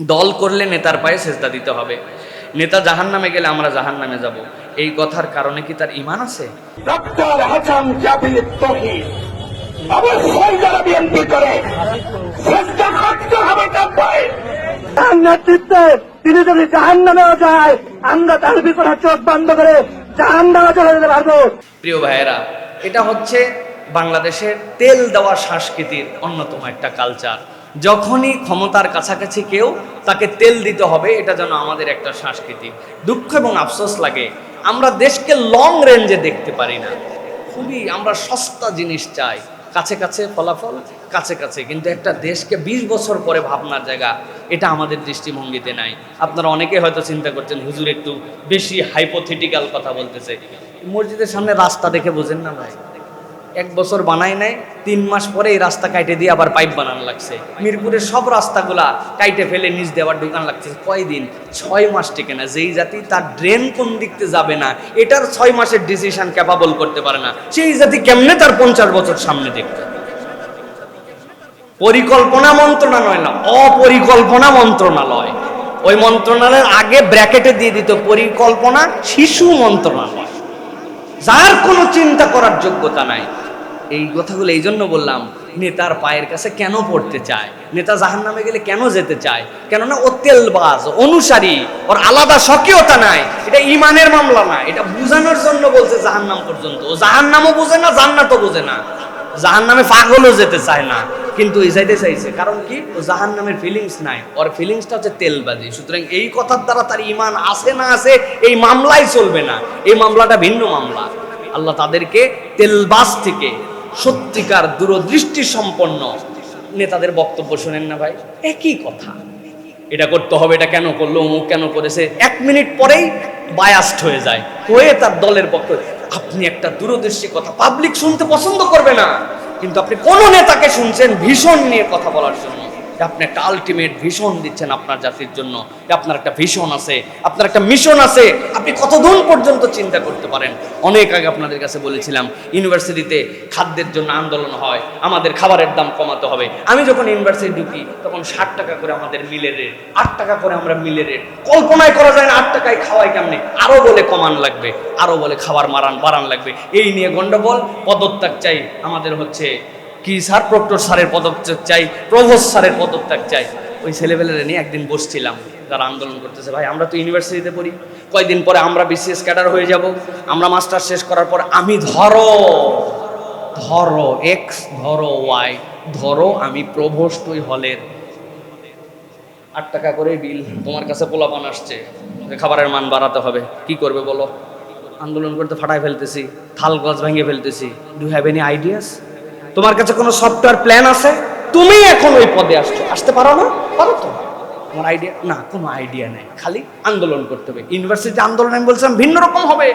দল করলে নেতার পায়ে সেজদা দিতে হবে। নেতা জাহান নামে গেলে আমরা জাহান নামে যাব। এই কথার কারণে কি তার ইমান আছে? ডক্টর হাসান জাবির তহিদ। অবশ্যই যারা বিএনপি করে। শ্রেষ্ঠ করতে হবে তার পায়ে তার নেতৃত্বে তিনি যদি জাহান নামেও যায় আমরা তার বিপরীতে চোখ বন্ধ করে জাহান নামে চলে যেতে পারব। প্রিয় ভাইয়েরা এটা হচ্ছে বাংলাদেশের তেল দেওয়া সংস্কৃতির অন্যতম একটা কালচার যখনই ক্ষমতার কাছাকাছি কেউ তাকে তেল দিতে হবে, এটা যেন আমাদের একটা সংস্কৃতি দুঃখ এবং আফসোস লাগে। আমরা দেশকে লং রেঞ্জে দেখতে পারি না। খুবই আমরা সস্তা জিনিস চাই। কাছে কাছে ফলাফল, কাছে কাছে। কিন্তু একটা দেশকে ২০ বছর পরে ভাবনার জায়গা, এটা আমাদের দৃষ্টিভঙ্গিতে নাই। আপনারা অনেকে হয়তো চিন্তা করছেন, হুজুর একটু বেশি হাইপোথেটিক্যাল কথা বলতেছে। মসজিদের সামনে রাস্তা দেখে বোঝেন না ভাই। এক বছর বানাই নাই, তিন মাস পরে এই রাস্তা কাইটে দিয়ে আবার পাইপ বানানো লাগছে। মিরপুরের সব রাস্তাগুলা কাইটে ফেলে নিচ দিয়ে আবার দোকান লাগছে। কয়দিন? ছয় মাস টিকে না। যেই জাতি তার ড্রেন কোন দিকতে যাবে না, এটার ছয় মাসের ডিসিশন ক্যাপাবল করতে পারে না। সেই জাতি কেমনে তার পঞ্চাশ বছর সামনে দেখবে? পরিকল্পনা মন্ত্রণালয় না, অপরিকল্পনা মন্ত্রণালয়। ওই মন্ত্রণালয়ের আগে ব্র্যাকেটে দিয়ে দিত পরিকল্পনা, শিশু মন্ত্রণালয়। যার কোনো চিন্তা করার যোগ্যতা নাই। এই কথাগুলো এই জন্য বললাম নেতার পায়ের কাছে কেন পড়তে চায়? নেতা জাহান নামে গেলে কেন যেতে চায়? কেননা ও তেলবাজ অনুসারী, ওর আলাদা স্বকীয়তা নাই। এটা ইমানের মামলা না, এটা বুঝানোর জন্য বলছে জাহান নাম পর্যন্ত। ও জাহান নামও বোঝে না, জান্নাতও বোঝে না। জাহান নামে পাগলও যেতে চায় না। কিন্তু এই যাইতে চাইছে, কারণ কি? ও জাহান নামের ফিলিংস নাই। ওর ফিলিংসটা হচ্ছে তেলবাজি। সুতরাং এই কথার দ্বারা তার ইমান আছে না আছে, এই মামলাই চলবে না। এই মামলাটা ভিন্ন মামলা। আল্লাহ তাদেরকে তেলবাস থেকে সত্যিকার দূরদৃষ্টি সম্পন্ন নেতাদের বক্তব্য শোনেন না ভাই। একই কথা। এটা করতে হবে, এটা কেন করল, অমুক কেন করেছে, এক মিনিট পরেই বায়াস্ট হয়ে যায়। হয়ে তার দলের পক্ষে। আপনি একটা দূরদৃষ্টি কথা পাবলিক শুনতে পছন্দ করবে না, কিন্তু আপনি কোন নেতাকে শুনছেন ভীষণ নিয়ে কথা বলার জন্য। আপনি একটা আলটিমেট ভীষণ দিচ্ছেন আপনার জাতির জন্য আপনার একটা ভীষণ আছে, আপনার একটা মিশন আছে, আপনি কতদূর পর্যন্ত চিন্তা করতে পারেন? অনেক আগে আপনাদের কাছে বলেছিলাম ইউনিভার্সিটিতে খাদ্যের জন্য আন্দোলন হয়, আমাদের খাবারের দাম কমাতে হবে। আমি যখন ইউনিভার্সিটি ঢুকি, তখন ষাট টাকা করে আমাদের মিলের রেট আট টাকা করে আমরা মিলের রেট কল্পনায় করা যায় না আট টাকায় খাওয়াই কেমনে? আরও বলে কমান লাগবে আরও বলে খাবার মারান বাড়ান লাগবে। এই নিয়ে গন্ডগোল, পদত্যাগ চাই। আমাদের হচ্ছে কি স্যার? প্রক্টর স্যারের পদত্যাগ চাই প্রভোস স্যারের পদত্যাগ চাই। ওই ছেলেবেলেরা নিয়ে একদিন বসছিলাম তারা আন্দোলন করতেছে। ভাই, আমরা তো ইউনিভার্সিটিতে পড়ি। কয়দিন পরে আমরা বিসিএস ক্যাডার হয়ে যাব। আমরা মাস্টার শেষ করার পর আমি ধরো ধরো এক্স ধরো ওয়াই ধরো, আমি প্রভোস্ট ওই হলের আট টাকা করে বিল। তোমার কাছে পোলাপান আসছে। খাবারের মান বাড়াতে হবে। কি করবে বলো? আন্দোলন করতে ফাটাই ফেলতেছি, থাল গাছ ভেঙে ফেলতেছি। ডু হ্যাভ এনি আইডিয়াস তোমার কাছে কোনো সফটওয়্যার প্ল্যান আছে? তুমি এখন ওই পদে আসছো। আসতে পারো না? পারো তো? তোমার আইডিয়া না, কোনো আইডিয়া নেই। খালি আন্দোলন করতে হবে। ইউনিভার্সিটি আন্দোলন আমি বলছিলাম, ভিন্ন রকম হবে।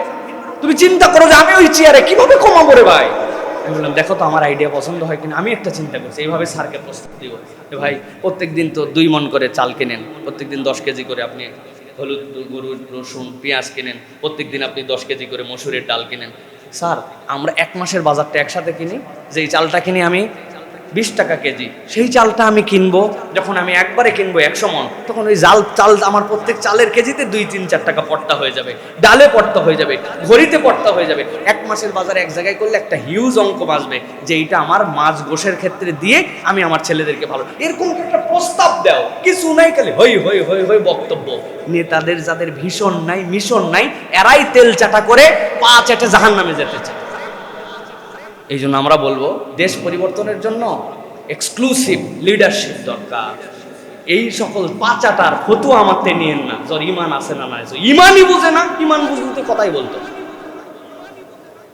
তুমি চিন্তা করো যে আমি ওই চেয়ারে কীভাবে কমাবো রে ভাই? আমি বললাম, দেখো তো আমার আইডিয়া পছন্দ হয় কিনা। আমি একটা চিন্তা করছি, এইভাবে স্যারকে প্রস্তাব দিব। ভাই প্রত্যেক দিন তো দুই মন করে চাল কেনেন। প্রত্যেক দিন দশ কেজি করে আপনি হলুদ গরু রসুন, পেঁয়াজ কেনেন। প্রত্যেক দিন আপনি দশ কেজি করে মসুরের ডাল কেনেন। স্যার, আমরা এক মাসের বাজারটা একসাথে কিনি, যেই চালটা কিনি আমি বিশ টাকা কেজি, সেই চালটা আমি কিনবো, যখন আমি একবারে কিনবো একশো মন, তখন ওই জাল, চাল আমার প্রত্যেক চালের কেজিতে দুই, তিন, চার টাকা পট্টা হয়ে যাবে, ডালে পট্টা হয়ে যাবে, ঘড়িতে পট্টা হয়ে যাবে। এক মাসের বাজার এক জায়গায় করলে একটা হিউজ অঙ্ক বাঁচবে, যে এইটা আমার মাছ গোশের ক্ষেত্রে দিয়ে আমি আমার ছেলেদেরকে ভালো। এরকম একটা প্রস্তাব দাও। কিছু নাই, খালি হই হই হই হই বক্তব্য। নেতাদের যাদের ভীষণ নাই, মিশন নাই, এরাই তেল চাটা করে পা চেটে জাহান নামে যেতে চায়। এই জন্য আমরা বলব, দেশ পরিবর্তনের জন্য এক্সক্লুসিভ লিডারশিপ দরকার। এই সকল পাচাটার ফতুয়া আমাতে নিয়েন না। যার ইমান আছে না না ইমানই বুঝে না, ইমান বুঝতে কথাই বলতো।